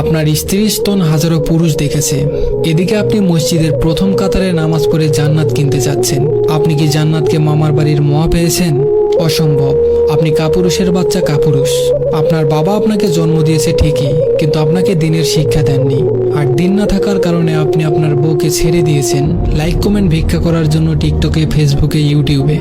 আপনার স্ত্রীর স্তন হাজারো পুরুষ দেখেছে। এদিকে আপনি মসজিদের প্রথম কাতারে নামাজ পড়ে জান্নাত কিনতে যাচ্ছেন। আপনি কি জান্নাতকে মামার বাড়ির মহা পেয়েছেন? অসম্ভব। আপনি কাপুরুষের বাচ্চা কাপুরুষ। আপনার বাবা আপনাকে জন্ম দিয়েছে ঠিকই, কিন্তু আপনাকে দিনের শিক্ষা দেননি। আর দিন না থাকার কারণে আপনি আপনার বউকে ছেড়ে দিয়েছেন। লাইক, কমেন্ট ভিক্ষা করার জন্য টিকটকে, ফেসবুকে, ইউটিউবে।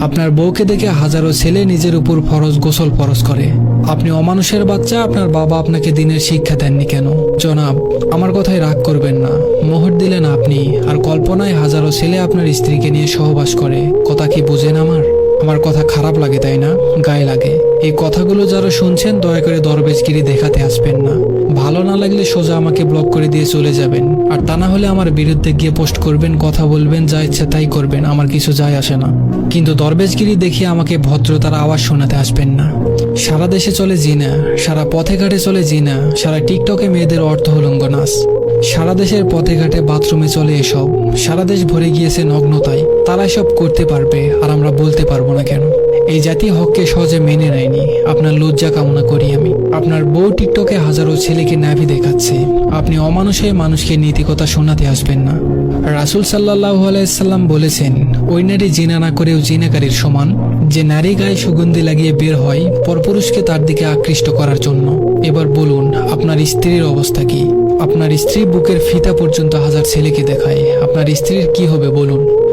আপনার বউকে দেখে হাজারো ছেলে নিজের উপর ফরজ গোসল ফরজ করে। আপনি অমানুষের বাচ্চা, আপনার বাবা আপনাকে দিনের শিক্ষা দেননি কেন? জনাব, আমার কথায় রাগ করবেন না। মোহর দিলেন আপনি, আর কল্পনায় হাজারো ছেলে আপনার স্ত্রীকে নিয়ে সহবাস করে। কথা কি বুঝেন আমার? আমার কথা খারাপ লাগে, তাই না? গায়ে লাগে। এই কথাগুলো যারা শুনছেন, দয়া করে দরবেশগিরি দেখাতে আসবেন না। ভালো না লাগলে সোজা আমাকে ব্লক করে দিয়ে চলে যাবেন। আর তা না হলে আমার বিরুদ্ধে গিয়ে পোস্ট করবেন, কথা বলবেন, যা ইচ্ছা তাই করবেন, আমার কিছু যায় আসে না। কিন্তু দরবেশগিরি দেখিয়ে আমাকে ভদ্রতার আওয়াজ শোনাতে আসবেন না। সারা দেশে চলে জিনা, সারা পথে ঘাটে চলে জিনা, সারা টিকটকে মেয়েদের অর্থ হলঙ্গ নাচ। সারা দেশের পথে ঘাটে বাথরুমে চলে এসব। সারা দেশ ভরে গিয়েছে নগ্নতায়। তারা সব করতে পারবে আর আমরা বলতে পারব না কেন। এই জাতি হককে সহজে মেনে নেয়নি। আপনার লজ্জা কামনা করি আমি। আপনার বউ টিকটকে হাজারো ছেলেকে নাভি দেখাচ্ছে। আপনি অমানুষে মানুষকে নীতিকতা শোনাতে আসবেন না। রাসুল সাল্লাহ আলাইসাল্লাম বলেছেন, ওই নারী জিনা না করেও জিনাকারীর সমান। যে নারী গায়ে সুগন্ধি লাগিয়ে বের হয়, পরপুরুষকে তার দিকে আকৃষ্ট করার জন্য। এবার বলুন, আপনার স্ত্রীর অবস্থা কি? আপনার স্ত্রী বুকের ফিতা পর্যন্ত হাজার ছেলেকে দেখায়। আপনার স্ত্রীর কি হবে বলুন।